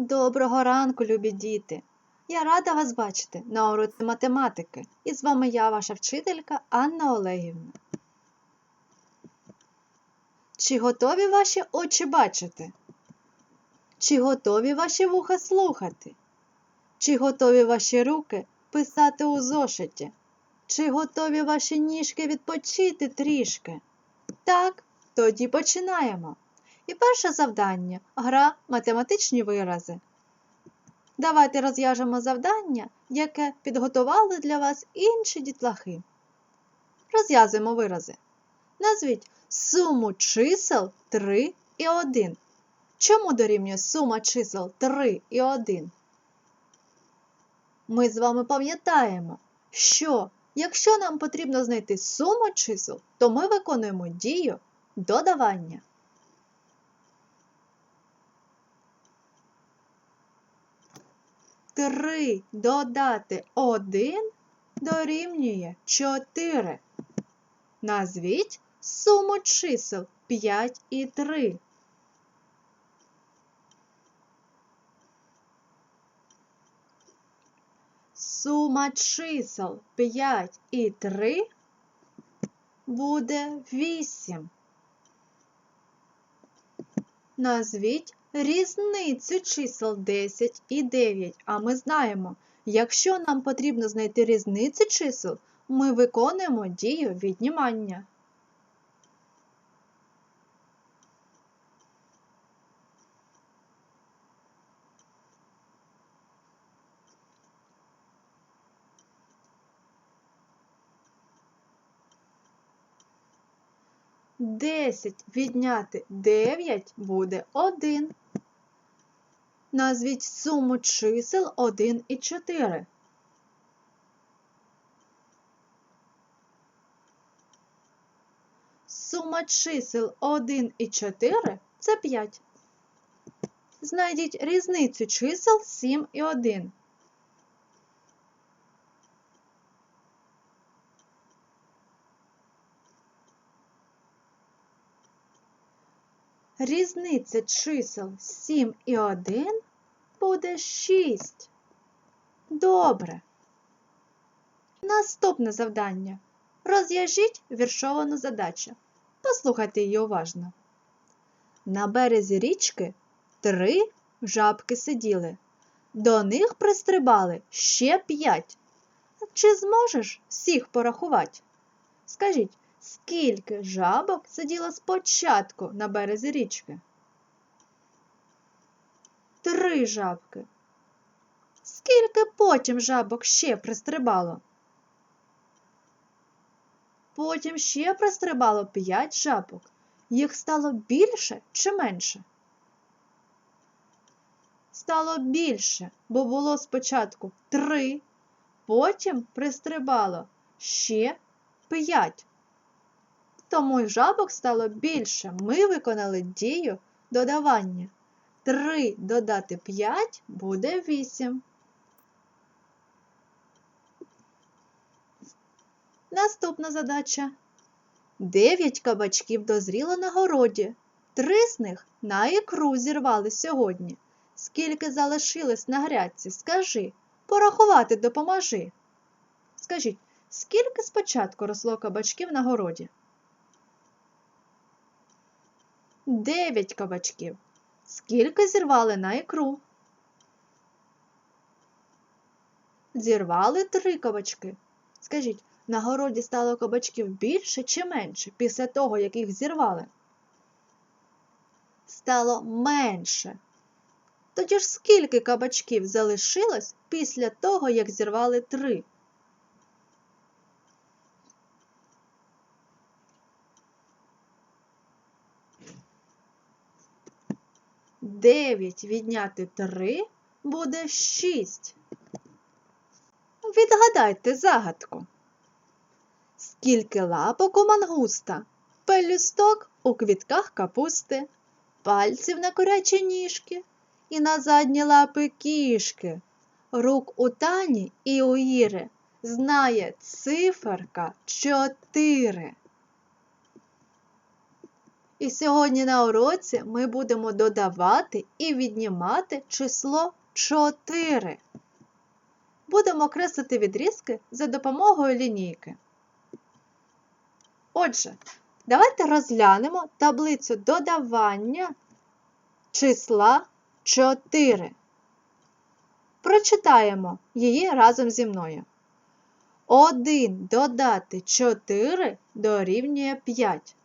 Доброго ранку, любі діти! Я рада вас бачити на уроці математики. І з вами я, ваша вчителька Анна Олегівна. Чи готові ваші очі бачити? Чи готові ваші вуха слухати? Чи готові ваші руки писати у зошиті? Чи готові ваші ніжки відпочити трішки? Так, тоді починаємо. І перше завдання гра математичні вирази. Давайте розв'яжемо завдання, яке підготували для вас інші дітлахи. Розв'язуємо вирази. Назвіть суму чисел 3 і 1. Чому дорівнює сума чисел 3 і 1? Ми з вами пам'ятаємо, що якщо нам потрібно знайти суму чисел, то ми виконуємо дію додавання. Три додати один дорівнює 4. Назвіть суму чисел 5 і 3. Сума чисел 5 і 3 буде 8. Назвіть різницю чисел 10 і 9. А ми знаємо, якщо нам потрібно знайти різницю чисел, ми виконуємо дію віднімання. Десять відняти 9 буде 1. Назвіть суму чисел 1 і 4. Сума чисел 1 і 4 це 5. Знайдіть різницю чисел 7 і 1. Різниця чисел 7 і 1 буде 6. Добре. Наступне завдання. Розв'яжіть віршовану задачу. Послухайте її уважно. На березі річки три жабки сиділи. До них пристрибали ще п'ять. Чи зможеш всіх порахувати? Скажіть, скільки жабок сиділо спочатку на березі річки? Три жабки. Скільки потім жабок ще пристрибало? Потім ще пристрибало п'ять жабок. Їх стало більше чи менше? Стало більше, бо було спочатку три, потім пристрибало ще п'ять. Тому й жабок стало більше. Ми виконали дію додавання. 3 додати 5 буде 8. Наступна задача. 9 кабачків дозріло на городі. Три з них на ікру зірвали сьогодні. Скільки залишилось на грядці, скажи, порахувати допоможи. Скажіть, скільки спочатку росло кабачків на городі? 9 кабачків. Скільки зірвали на ікру? Зірвали три кабачки. Скажіть, на городі стало кабачків більше чи менше після того, як їх зірвали? Стало менше. Тоді ж скільки кабачків залишилось після того, як зірвали три? Дев'ять відняти три буде шість. Відгадайте загадку. Скільки лапок у мангуста, пелюсток у квітках капусти, пальців на курячі ніжки і на задні лапи кішки, рук у тані і у Іри знає циферка чотири. І сьогодні на уроці ми будемо додавати і віднімати число 4. Будемо креслити відрізки за допомогою лінійки. Отже, давайте розглянемо таблицю додавання числа 4. Прочитаємо її разом зі мною. 1 додати 4 дорівнює 5.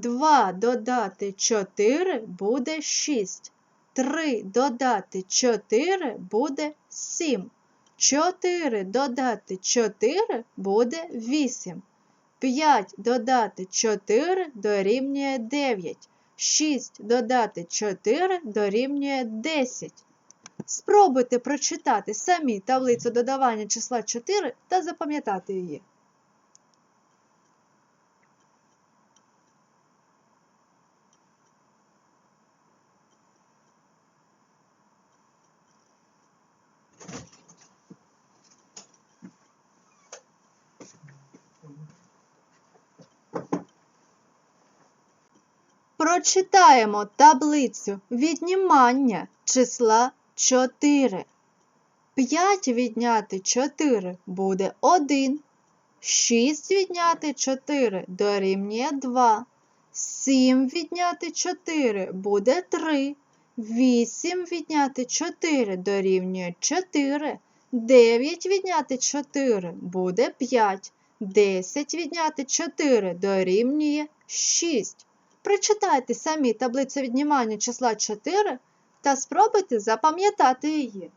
2 додати 4 буде 6. 3 додати 4 буде 7. 4 додати 4 буде 8. 5 додати 4 дорівнює 9. 6 додати 4 дорівнює 10. Спробуйте прочитати самі таблицю додавання числа 4 та запам'ятати її. Прочитаємо таблицю віднімання числа 4. 5 відняти 4 буде 1. 6 відняти 4 дорівнює 2. 7 відняти 4 буде 3. 8 відняти 4 дорівнює 4. 9 відняти 4 буде 5. 10 відняти 4 дорівнює 6. Прочитайте самі таблицю віднімання числа 4 та спробуйте запам'ятати її.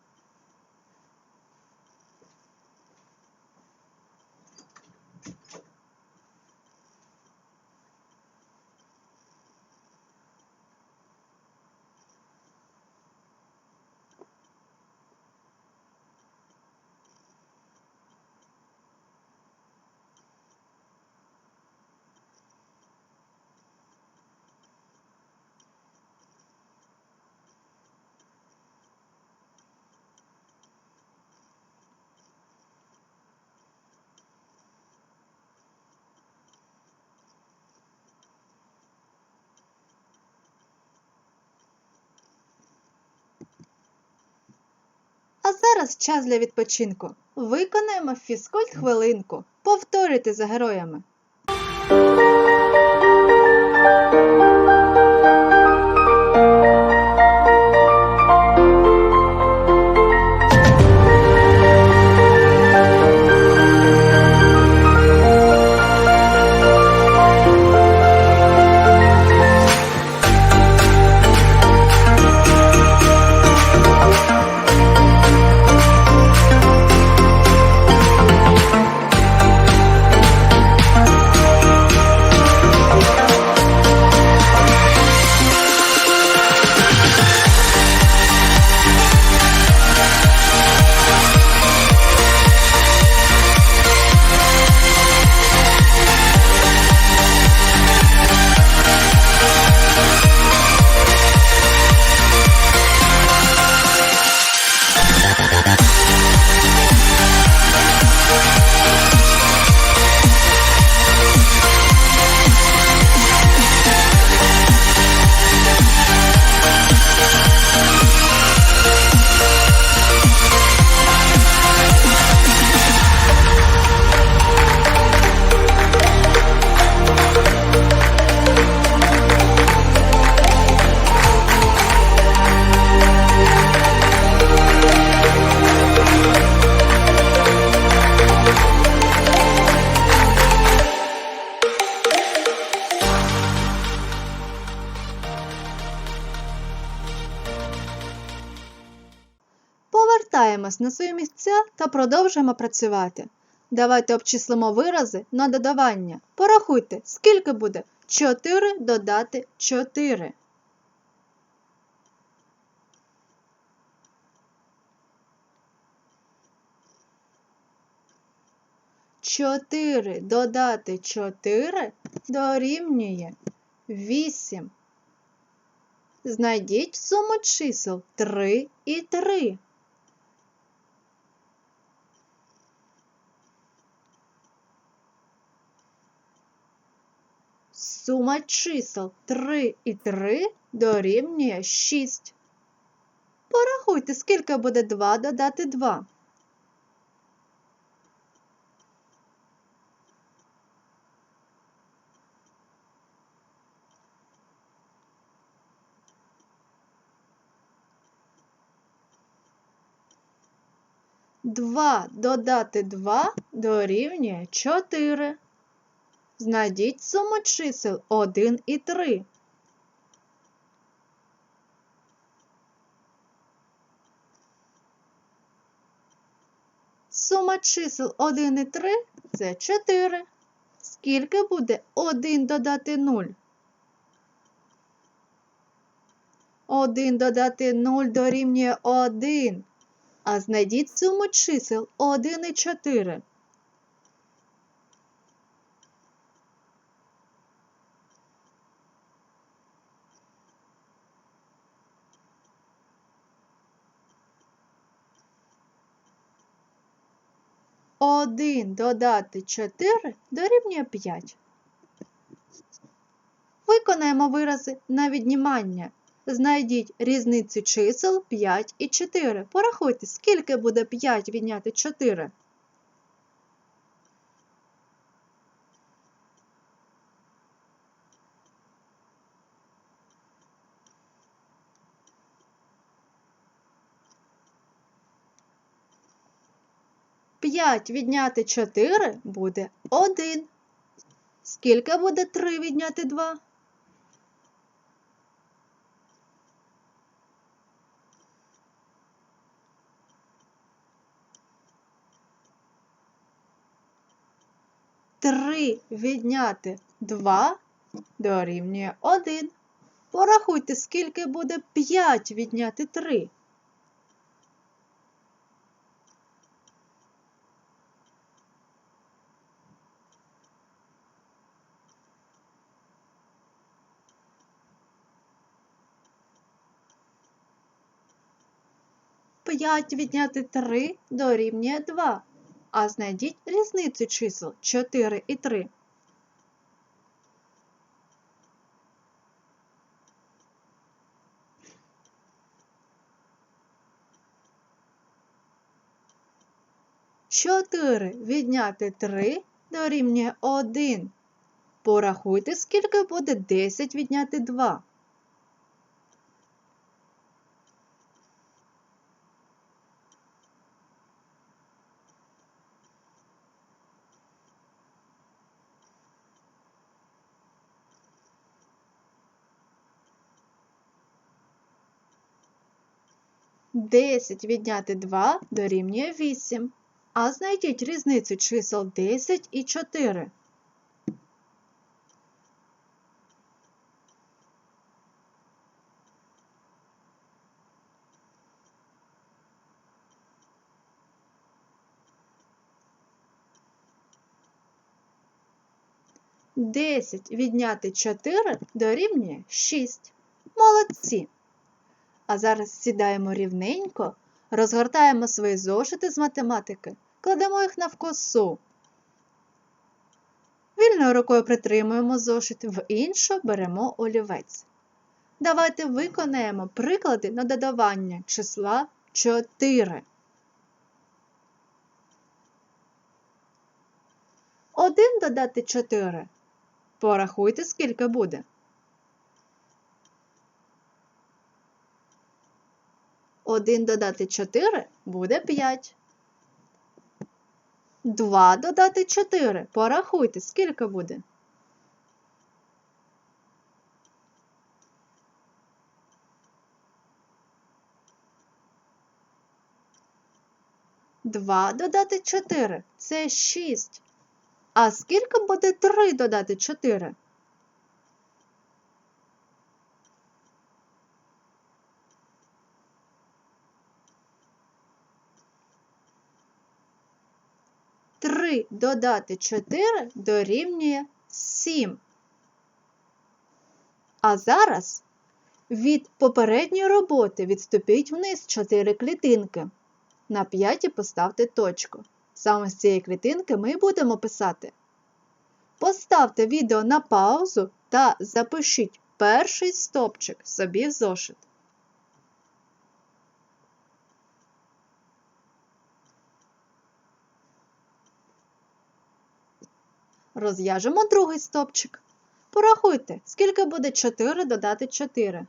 Зараз час для відпочинку. Виконаємо фізкульт хвилинку. Повторюйте за героями. Повертаємось на свої місця та продовжуємо працювати. Давайте обчислимо вирази на додавання. Порахуйте, скільки буде 4 додати 4. Чотири додати 4 дорівнює 8. Знайдіть суму чисел 3 і 3. Сума чисел 3 і 3 дорівнює 6. Порахуйте, скільки буде 2 додати 2. Два додати 2 дорівнює 4. Знайдіть суму чисел 1 і 3. Сума чисел 1 і 3 це 4. Скільки буде 1 додати 0? 1 додати 0 дорівнює 1. А знайдіть суму чисел 1 і 4. Один додати 4 дорівнює 5. Виконаємо вирази на віднімання. Знайдіть різницю чисел 5 і 4. Порахуйте, скільки буде 5 відняти 4. П'ять відняти 4 буде 1. Скільки буде 3 відняти 2? Три відняти 2 дорівнює 1. Порахуйте, скільки буде 5 відняти 3. П'ять відняти 3 дорівнює 2. А знайдіть різницю чисел 4 і 3. Чотири відняти 3 дорівнює 1. Порахуйте, скільки буде 10 відняти 2. Десять відняти 2 дорівнює 8. А знайдіть різницю чисел 10 і 4. Десять відняти 4 дорівнює 6. Молодці! А зараз сідаємо рівненько, розгортаємо свої зошити з математики, кладемо їх навкосу. Вільною рукою притримуємо зошит, в іншу беремо олівець. Давайте виконаємо приклади на додавання числа 4. 1 додати 4. Порахуйте, скільки буде. 1 додати 4 буде 5. 2 додати 4. Порахуйте, скільки буде. Два додати 4 – це 6. А скільки буде 3 додати 4? Три додати 4 дорівнює 7. А зараз від попередньої роботи відступіть вниз 4 клітинки. На п'ятій поставте точку. Саме з цієї клітинки ми будемо писати. Поставте відео на паузу та запишіть перший стопчик собі в зошит. Розв'яжемо другий стопчик. Порахуйте, скільки буде 4 додати 4.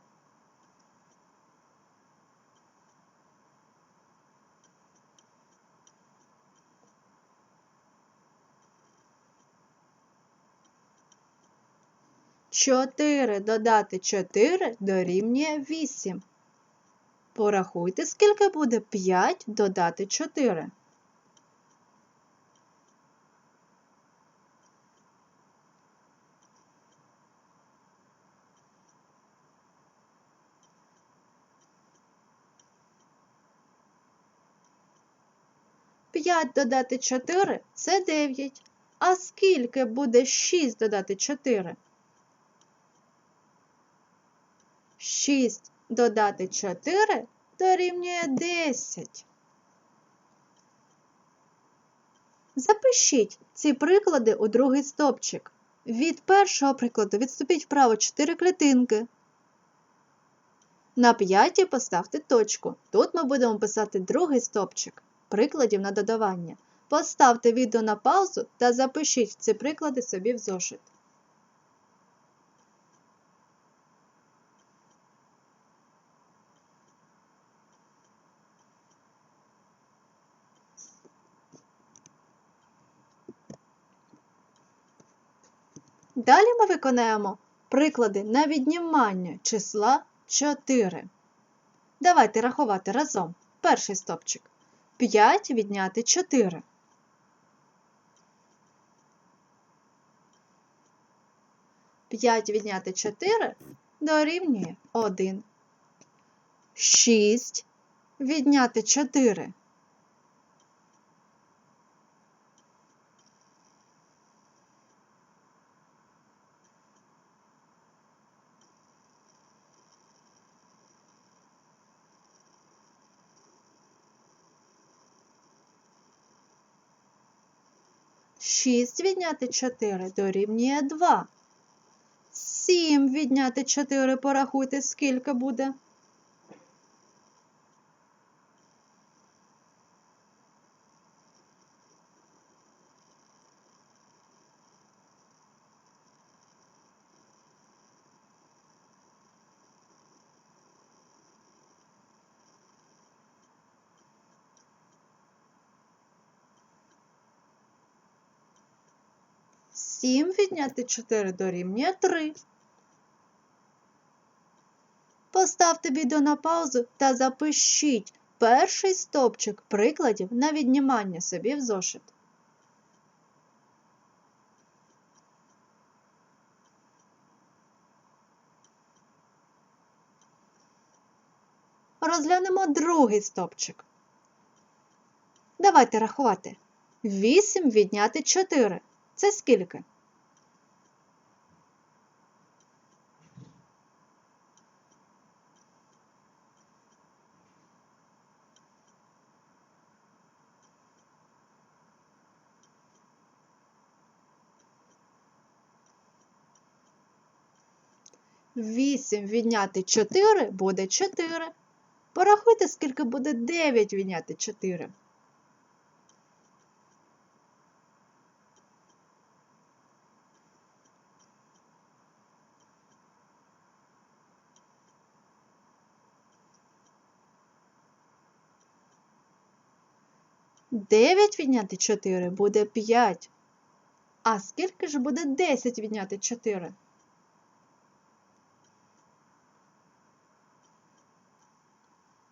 Чотири додати 4 дорівнює 8. Порахуйте, скільки буде 5 додати 4. П'ять додати 4 – це 9. А скільки буде 6 додати 4? 6 додати 4 дорівнює 10. Запишіть ці приклади у другий стопчик. Від першого прикладу відступіть вправо 4 клітинки. На п'ятій поставте точку. Тут ми будемо писати другий стопчик прикладів на додавання. Поставте відео на паузу та запишіть ці приклади собі в зошит. Далі ми виконаємо приклади на віднімання числа 4. Давайте рахувати разом. Перший стопчик. 5 відняти 4. П'ять відняти 4 дорівнює 1. 6 відняти 4. Шість відняти 4 дорівнює 2. 7 відняти 4 порахуйте, скільки буде. Сім відняти 4 дорівнює 3. Поставте відео на паузу та запишіть перший стопчик прикладів на віднімання собі в зошит. Розглянемо другий стопчик. Давайте рахувати. 8 відняти 4. Це скільки? Вісім відняти 4 буде 4. Порахуйте, скільки буде 9 відняти 4. Дев'ять відняти 4 буде 5. А скільки ж буде 10 відняти 4?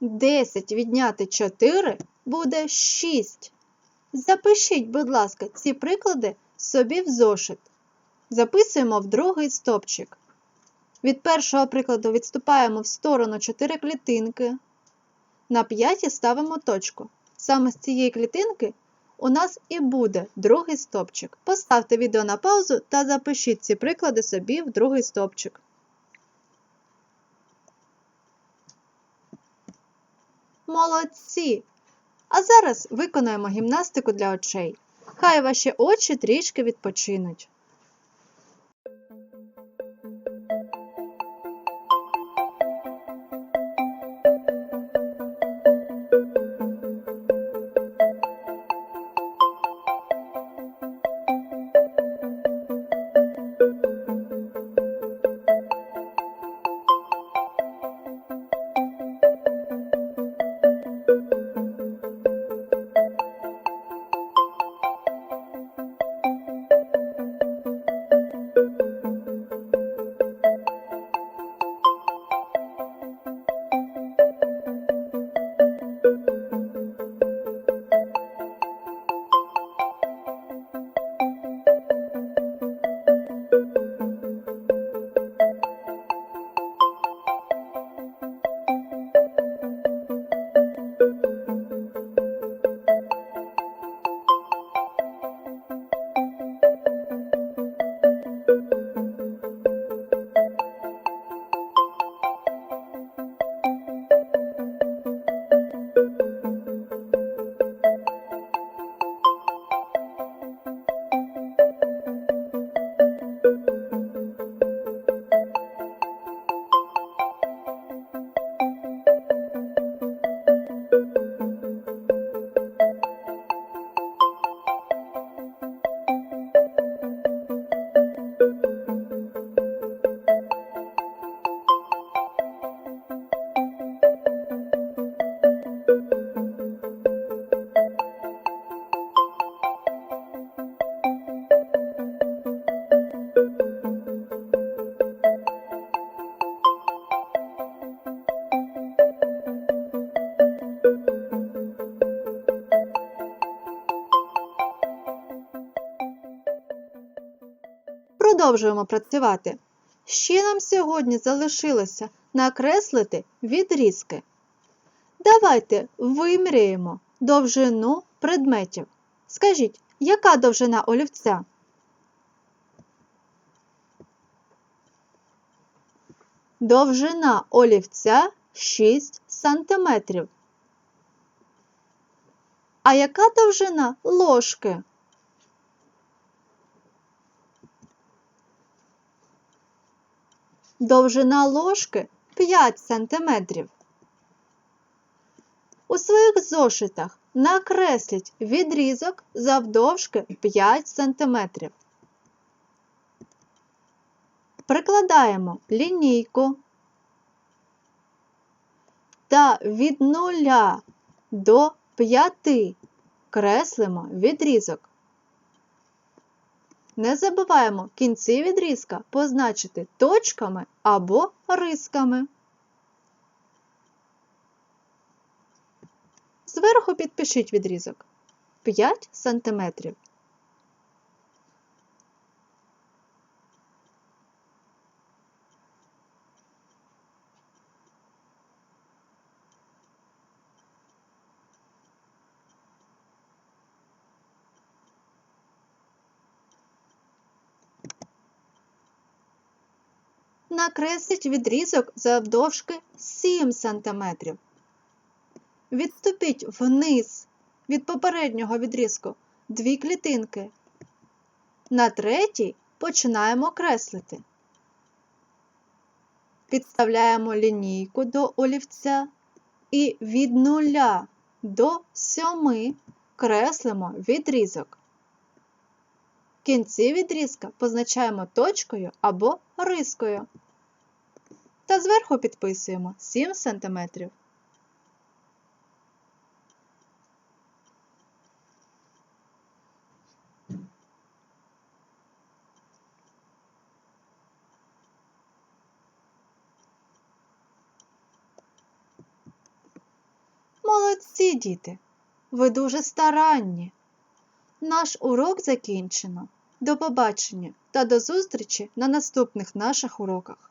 Десять відняти 4 буде 6. Запишіть, будь ласка, ці приклади собі в зошит. Записуємо в другий стопчик. Від першого прикладу відступаємо в сторону 4 клітинки. На п'ятій ставимо точку. Саме з цієї клітинки у нас і буде другий стопчик. Поставте відео на паузу та запишіть ці приклади собі в другий стопчик. Молодці! А зараз виконаємо гімнастику для очей. Хай ваші очі трішки відпочинуть. Продовжуємо працювати. Ще нам сьогодні залишилося накреслити відрізки. Давайте виміряємо довжину предметів. Скажіть, яка довжина олівця? Довжина олівця 6 см. А яка довжина ложки? Довжина ложки 5 см. У своїх зошитах накресліть відрізок завдовжки 5 см. Прикладаємо лінійку та від 0 до 5 креслимо відрізок. Не забуваємо кінці відрізка позначити точками або рисками. Зверху підпишіть відрізок 5 см. Накресліть відрізок завдовжки 7 см. Відступіть вниз від попереднього відрізку дві клітинки. На третій починаємо креслити. Підставляємо лінійку до олівця і від 0 до 7 креслимо відрізок. Кінці відрізка позначаємо точкою або рискою. Та зверху підписуємо 7 см. Молодці, діти! Ви дуже старанні. Наш урок закінчено. До побачення та до зустрічі на наступних наших уроках.